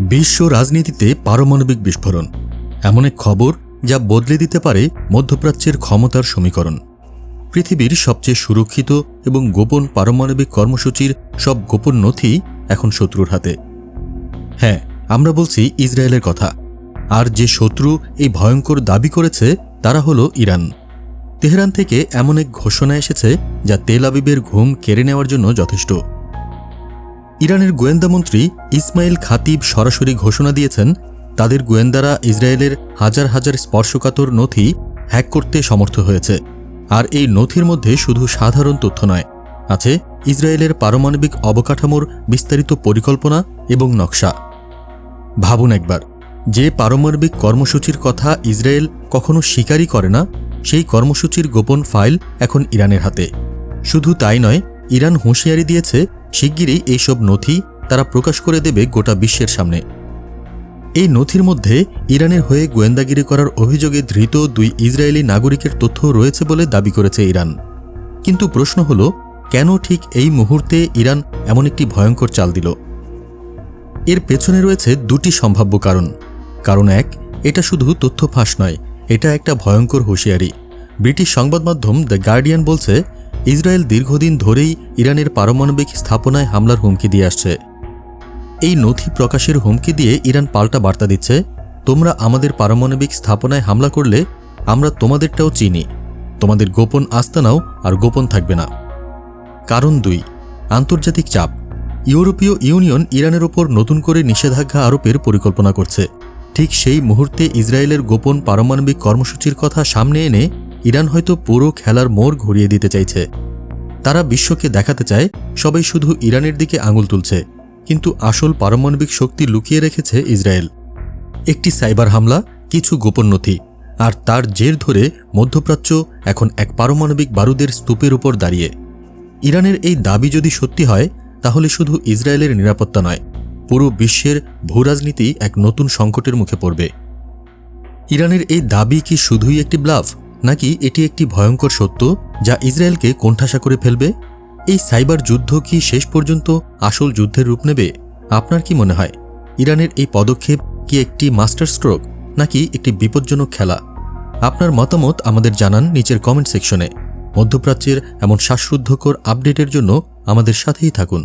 বিশ্ব রাজনীতিতে পারমাণবিক বিস্ফোরণ। এমন এক খবর যা বদলে দিতে পারে মধ্যপ্রাচ্যের ক্ষমতার সমীকরণ। পৃথিবীর সবচেয়ে সুরক্ষিত এবং গোপন পারমাণবিক কর্মসূচির সব গোপন নথি এখন শত্রুর হাতে। হ্যাঁ আমরা বলছি ইসরায়েলের কথা। আর যে শত্রু এই ভয়ঙ্কর দাবি করেছে, তারা হল ইরান। তেহরান থেকে এমন এক ঘোষণা এসেছে যা তেল আবিবের ঘুম কেড়ে নেওয়ার জন্য যথেষ্ট। ইরানের গোয়েন্দামন্ত্রী ইসমাইল খাতিব সরাসরি ঘোষণা দিয়েছেন, তাদের গোয়েন্দারা ইসরায়েলের হাজার হাজার স্পর্শকাতর নথি হ্যাক করতে সমর্থ হয়েছে। আর এই নথির মধ্যে শুধু সাধারণ তথ্য নয়, আছে ইসরায়েলের পারমাণবিক অবকাঠামোর বিস্তারিত পরিকল্পনা এবং নকশা। ভাবুন একবার, যে পারমাণবিক কর্মসূচির কথা ইসরায়েল কখনো স্বীকারই করে না, সেই কর্মসূচির গোপন ফাইল এখন ইরানের হাতে। শুধু তাই নয়, ইরান হুঁশিয়ারি দিয়েছে শিগগিরই এইসব নথি তারা প্রকাশ করে দেবে গোটা বিশ্বের সামনে। এই নথির মধ্যে ইরানের হয়ে গোয়েন্দাগিরি করার অভিযোগে ধৃত দুই ইসরায়েলি নাগরিকের তথ্য রয়েছে বলে দাবি করেছে ইরান। কিন্তু প্রশ্ন হল, কেন ঠিক এই মুহূর্তে ইরান এমন একটি ভয়ঙ্কর চাল দিল? এর পেছনে রয়েছে দুটি সম্ভাব্য কারণ। কারণ এক, এটা শুধু তথ্য ফাঁস নয়, এটা একটা ভয়ঙ্কর হুঁশিয়ারি। ব্রিটিশ সংবাদ মাধ্যম দ্য গার্ডিয়ান বলছে ইসরায়েল দীর্ঘদিন ধরেই ইরানের পারমাণবিক স্থাপনায় হামলার হুমকি দিয়ে আসছে। এই নথি প্রকাশের হুমকি দিয়ে ইরান পাল্টা বার্তা দিচ্ছে, তোমরা আমাদের পারমাণবিক স্থাপনায় হামলা করলে আমরা তোমাদেরটাও চিনি। তোমাদের গোপন আস্তানাও আর গোপন থাকবে না। কারণ দুই, আন্তর্জাতিক চাপ। ইউরোপীয় ইউনিয়ন ইরানের ওপর নতুন করে নিষেধাজ্ঞা আরোপের পরিকল্পনা করছে। ঠিক সেই মুহূর্তে ইসরায়েলের গোপন পারমাণবিক কর্মসূচির কথা সামনে এনে ইরান হয়তো পুরো খেলার মোড় ঘুরিয়ে দিতে চাইছে। তারা বিশ্বকে দেখাতে চায়, সবাই শুধু ইরানের দিকে আঙুল তুলছে, কিন্তু আসল পারমাণবিক শক্তি লুকিয়ে রেখেছে ইসরায়েল। একটি সাইবার হামলা, কিছু গোপন নথি, আর তার জের ধরে মধ্যপ্রাচ্য এখন এক পারমাণবিক বারুদের স্তূপের উপর দাঁড়িয়ে। ইরানের এই দাবি যদি সত্যি হয়, তাহলে শুধু ইসরায়েলের নিরাপত্তা নয়, পুরো বিশ্বের ভূরাজনীতি এক নতুন সংকটের মুখে পড়বে। ইরানের এই দাবি কি শুধুই একটি ব্লাফ? নাকি এটি একটি ভয়ঙ্কর সত্য যা ইসরায়েলকে কোণঠাসা করে ফেলবে? এই সাইবার যুদ্ধ কি শেষ পর্যন্ত আসল যুদ্ধের রূপ নেবে? আপনার কি মনে হয়, ইরানের এই পদক্ষেপ কি একটি মাস্টার স্ট্রোক নাকি একটি বিপজ্জনক খেলা? আপনার মতামত আমাদের জানান নিচের কমেন্ট সেকশনে। মধ্যপ্রাচ্যের এমন শ্বাসরুদ্ধকর আপডেটের জন্য আমাদের সাথেই থাকুন।